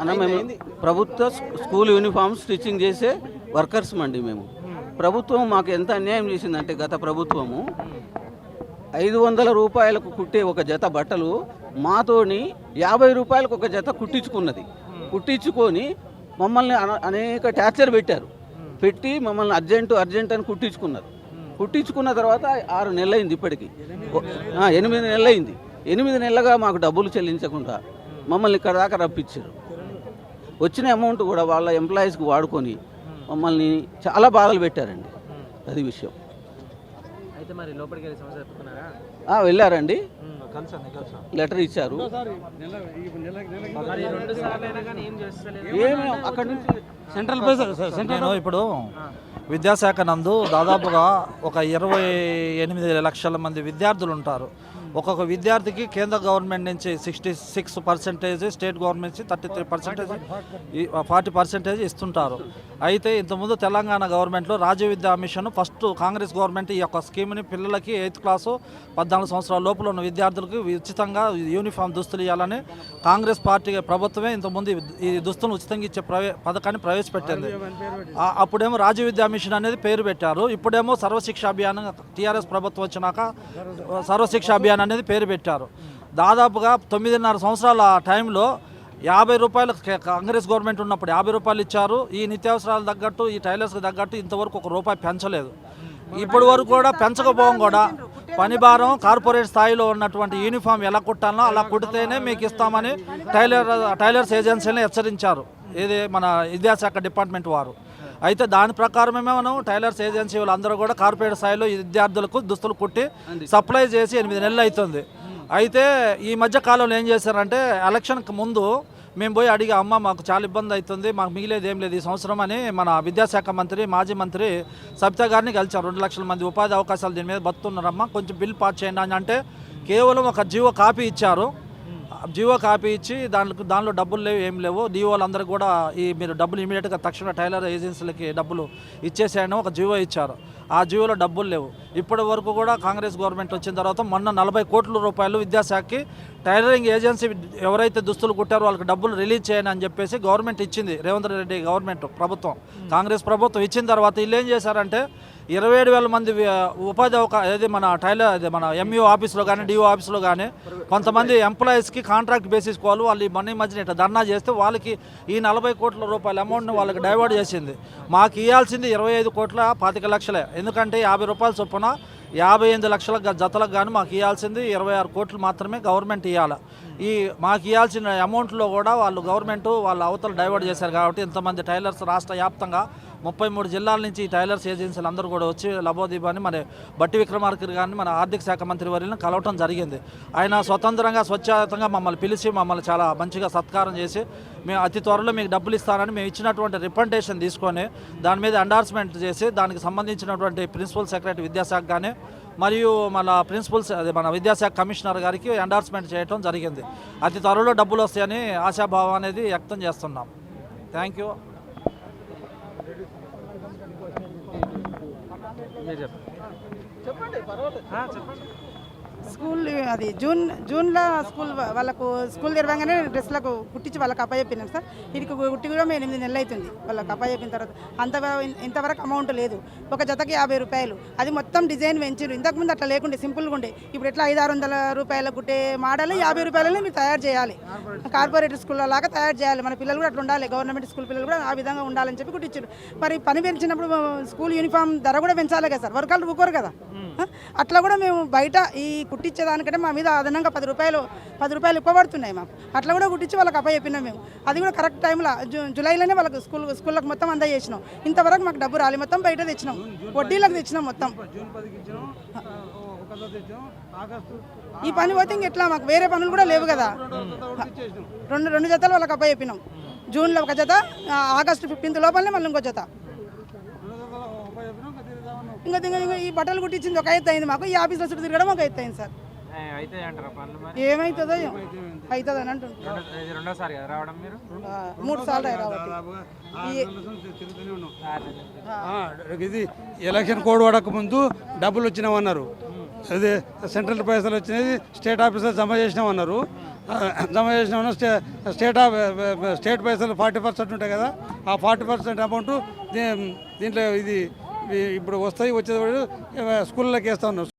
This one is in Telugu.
అన్న మేము ప్రభుత్వ స్కూ- స్కూల్ యూనిఫామ్ స్టిచ్చింగ్ చేసే వర్కర్స్ అండి మేము. ప్రభుత్వం మాకు ఎంత అన్యాయం చేసిందంటే గత ప్రభుత్వము ఐదు వందల రూపాయలకు కుట్టే ఒక జత బట్టలు మాతోని యాభై రూపాయలకు ఒక జత కుట్టించుకున్నది. కుట్టించుకొని మమ్మల్ని అన- అనేక టార్చర్ పెట్టారు. పెట్టి మమ్మల్ని అర్జెంటు అర్జెంట్ అని కుట్టించుకున్నారు. కుట్టించుకున్న తర్వాత ఆరు నెలలైంది ఇప్పటికి. ఎనిమిది నెలలైంది. ఎనిమిది నెలలుగా మాకు డబ్బులు చెల్లించకుండా మమ్మల్ని ఇక్కడ దాకా రప్పించారు. వచ్చిన అమౌంట్ కూడా వాళ్ళ ఎంప్లాయీస్కి వాడుకొని మమ్మల్ని చాలా బాధలు పెట్టారండి. అది విషయం. అయితే మరి లోపలికి వెళ్ళి సమస్య చెప్పుకున్నారా? ఆ, వెళ్ళారండి. లెటర్ ఇచ్చారు. మరి రెండు సార్లు అయినా కానీ ఏం చేస్తలేదు. ఏమి అక్కడి నుంచి సెంట్రల్ నేను ఇప్పుడు విద్యాశాఖ నందు దాదాపుగా ఒక ఇరవై ఎనిమిది లక్షల మంది విద్యార్థులు ఉంటారు. ఒక్కొక్క విద్యార్థికి కేంద్ర గవర్నమెంట్ నుంచి sixty six percentage state government నుంచి thirty three percentage forty percentage ఇస్తుంటారు. అయితే ఇంతకుముందు తెలంగాణ గవర్నమెంట్లో రాజ్య విద్యా మిషన్ ఫస్ట్ కాంగ్రెస్ గవర్నమెంట్ ఈ యొక్క స్కీమ్ని పిల్లలకి ఎయిత్ క్లాసు పద్నాలుగు సంవత్సరాల లోపల ఉన్న విద్యార్థులకు ఉచితంగా యూనిఫామ్ దుస్తులు ఇవ్వాలని కాంగ్రెస్ పార్టీ ప్రభుత్వమే ఇంతకుముందు ఈ దుస్తులను ఉచితంగా ఇచ్చే ప్రవే పథకాన్ని ప్రవేశపెట్టింది. అప్పుడేమో రాజ్య విద్యా మిషన్ అనేది పేరు పెట్టారు. ఇప్పుడేమో సర్వశిక్ష అభియాన్ టీఆర్ఎస్ ప్రభుత్వం వచ్చినాక సర్వశిక్ష అభియాన్ అనేది పేరు పెట్టారు. దాదాపుగా తొమ్మిదిన్నర సంవత్సరాల టైంలో యాభై రూపాయలు కాంగ్రెస్ గవర్నమెంట్ ఉన్నప్పుడు యాభై రూపాయలు ఇచ్చారు. ఈ నిత్యావసరాలు తగ్గట్టు ఈ టైలర్స్కి తగ్గట్టు ఇంతవరకు ఒక రూపాయి పెంచలేదు. ఇప్పటి వరకు కూడా పెంచకపోవడం కూడా పని భారం కార్పొరేట్ స్థాయిలో ఉన్నటువంటి యూనిఫామ్ ఎలా కుట్టాలో అలా కుడితేనే మీకు ఇస్తామని టైలర్ టైలర్స్ ఏజెన్సీని హెచ్చరించారు. ఇది మన విద్యాశాఖ డిపార్ట్మెంట్ వారు. అయితే దాని ప్రకారమే మనం టైలర్స్ ఏజెన్సీ వాళ్ళందరూ కూడా కార్పొరేట్ స్థాయిలో విద్యార్థులకు దుస్తులు కుట్టి సప్లై చేసి ఎనిమిది నెలలు అవుతుంది. అయితే ఈ మధ్య కాలంలో ఏం చేశారంటే ఎలక్షన్కి ముందు మేము పోయి అడిగి అమ్మ మాకు చాలా ఇబ్బంది అవుతుంది మాకు మిగిలేదు ఏం లేదు ఈ సంవత్సరం అని మన విద్యాశాఖ మంత్రి మాజీ మంత్రి సబితా గారిని కలిసారు రెండు లక్షల మంది ఉపాధి అవకాశాలు దీని మీద బతున్నారమ్మా కొంచెం బిల్ పాస్ చేయండి అని అంటే కేవలం ఒక జీవో కాపీ ఇచ్చారు. జియో కాపీ ఇచ్చి దాంట్లో దానిలో డబ్బులు లేవు ఏం లేవు. డిఓలు అందరూ కూడా ఈ మీరు డబ్బులు ఇమీడియట్గా తక్షణ టైలర్ ఏజెన్సీలకి డబ్బులు ఇచ్చేసాయని ఒక జియో ఇచ్చారు. ఆ జియోలో డబ్బులు లేవు. ఇప్పటి వరకు కూడా కాంగ్రెస్ గవర్నమెంట్ వచ్చిన తర్వాత మొన్న నలభై కోట్ల రూపాయలు విద్యాశాఖకి టైలరింగ్ ఏజెన్సీ ఎవరైతే దుస్తులు కుట్టారో వాళ్ళకి డబ్బులు రిలీజ్ చేయని అని చెప్పేసి గవర్నమెంట్ ఇచ్చింది. రేవంత్ రెడ్డి గవర్నమెంట్ ప్రభుత్వం. కాంగ్రెస్ ప్రభుత్వం ఇచ్చిన తర్వాత వీళ్ళు ఏం చేశారంటే ఇరవై ఏడు వేల మంది ఉపాధి అవకాశం ఏది మన టైలర్ అది మన ఎంఈఓ ఆఫీస్లో కానీ డిఓ ఆఫీస్లో కానీ కొంతమంది ఎంప్లాయీస్కి కాంట్రాక్ట్ బేసిస్ వాళ్ళు వాళ్ళు ఈ మనీ మధ్యన ఇట్లా ధర్నా చేస్తే వాళ్ళకి ఈ నలభై కోట్ల రూపాయల అమౌంట్ని వాళ్ళకి డైవర్ట్ చేసింది. మాకు ఇవ్వాల్సింది ఇరవై ఐదు కోట్ల పాతిక లక్షలే. ఎందుకంటే యాభై రూపాయల చొప్పున యాభై ఎనిమిది లక్షల జతలకు కానీ మాకు ఇవ్వాల్సింది ఇరవై ఆరు కోట్లు మాత్రమే గవర్నమెంట్ ఇవ్వాలి ఈ మాకు ఇవ్వాల్సిన అమౌంట్లో కూడా వాళ్ళు గవర్నమెంట్ వాళ్ళ అవతల డైవర్ట్ చేశారు కాబట్టి ఇంతమంది టైలర్స్ రాష్ట్ర వ్యాప్తంగా ముప్పై మూడు జిల్లాల నుంచి ఈ టైలర్స్ ఏజెన్సీలు అందరూ కూడా వచ్చి లబోదీపాన్ని మన బట్టి విక్రమార్కర్ గారిని మన ఆర్థిక శాఖ మంత్రి వర్యులను కలవటం జరిగింది. ఆయన స్వతంత్రంగా స్వచ్ఛతంగా మమ్మల్ని పిలిచి మమ్మల్ని చాలా మంచిగా సత్కారం చేసి మేము అతి త్వరలో మీకు డబ్బులు ఇస్తానని మేము ఇచ్చినటువంటి రిప్రజెంటేషన్ తీసుకొని దాని మీద ఎండార్స్మెంట్ చేసి దానికి సంబంధించినటువంటి ప్రిన్సిపల్ సెక్రటరీ విద్యాశాఖ కానీ మరియు మన ప్రిన్సిపల్స్ అదే మన విద్యాశాఖ కమిషనర్ గారికి ఎండార్స్మెంట్ చేయడం జరిగింది. అతి త్వరలో డబ్బులు వస్తాయని ఆశాభావం అనేది వ్యక్తం చేస్తున్నాం. థ్యాంక్ యూ మీరు చెప్పండి. ఆ, చెప్పండి. స్కూల్ అది జూన్ జూన్లో స్కూల్ వాళ్ళకు స్కూల్ తెరవగానే డ్రెస్లకు కుట్టించి వాళ్ళకి అప్పచెప్పినాం సార్. వీడికి కుట్టి కూడా మేము ఎనిమిది నెలలు అవుతుంది. వాళ్ళకి అప్పచెప్పిన తర్వాత అంత ఇంతవరకు అమౌంట్ లేదు. ఒక జతకి యాభై రూపాయలు. అది మొత్తం డిజైన్ పెంచారు ఇంతకుముందు అట్లా లేకుండే సింపుల్గా ఉండే. ఇప్పుడు ఎట్లా ఐదు ఆరు వందల రూపాయల కుట్టే మోడల్ యాభై రూపాయలని మీరు తయారు చేయాలి. కార్పొరేట్ స్కూల్ లాగా తయారు చేయాలి. మన పిల్లలు కూడా అట్లా ఉండాలి. గవర్నమెంట్ స్కూల్ పిల్లలు కూడా ఆ విధంగా ఉండాలని చెప్పి కుట్టించారు మరి పని పెంచినప్పుడు స్కూల్ యూనిఫామ్ ధర కూడా పెంచాలి కదా సార్. వర్గాలు ఊకోరు కదా? అట్లా కూడా మేము బయట ఈ కుట్టించేదానికంటే మా మీద అదనంగా పది రూపాయలు పది రూపాయలు ఎక్కువ పడుతున్నాయి మాకు అట్లా కూడా కుట్టించి వాళ్ళకి అప్ప చెప్పినాం మేము. అది కూడా కరెక్ట్ టైంలో జూ జూలైలోనే వాళ్ళకి స్కూల్ స్కూళ్ళకి మొత్తం అందా చేసినాం ఇంతవరకు మాకు డబ్బు రాలి. మొత్తం బయట తెచ్చినాం. వడ్డీలకు తెచ్చినాం మొత్తం. ఈ పని పోతే ఇంక ఎట్లా మాకు వేరే పనులు కూడా లేవు కదా. రెండు రెండు జతలు వాళ్ళకి అప్ప చెప్పినాం. జూన్లో ఒక జత ఆగస్టు ఫిఫ్టీన్త్ లోపలనే మళ్ళీ ఇంకో జత. ఇంకా ఇంకా ఇంకా ఈ బట్టలు కుట్టించింది ఒక ఎత్తు అయింది మాకు. ఈ ఆఫీస్లో చుట్టూ తిరగడం ఒక ఎత్తు అయింది సార్. ఏ, అయితే అంటారా పనులు మరి? ఏమవుతుందో ఏమో. అవుతుంది అని అంటుంటారు రెండో- ఇది రెండోసారి కదా రావడం మీరు? ఆ, మూడు సార్లు ఇది ఎలక్షన్ కోడ్ పడక ముందు డబ్బులు వచ్చినామన్నారు. అదే సెంట్రల్ పైసలు వచ్చినాయి స్టేట్ ఆఫీసర్ జమ చేసినామన్నారు. జమ చేసినామన్నా స్టే స్టేట్ ఆఫ్ స్టేట్ పైసలు ఫార్టీ పర్సెంట్ ఉంటాయి కదా ఆ ఫార్టీ పర్సెంట్ అమౌంట్ దీంట్లో ఇది ఇప్పుడు వస్తాయి వచ్చేది స్కూళ్ళకి వేస్తా ఉన్నారు.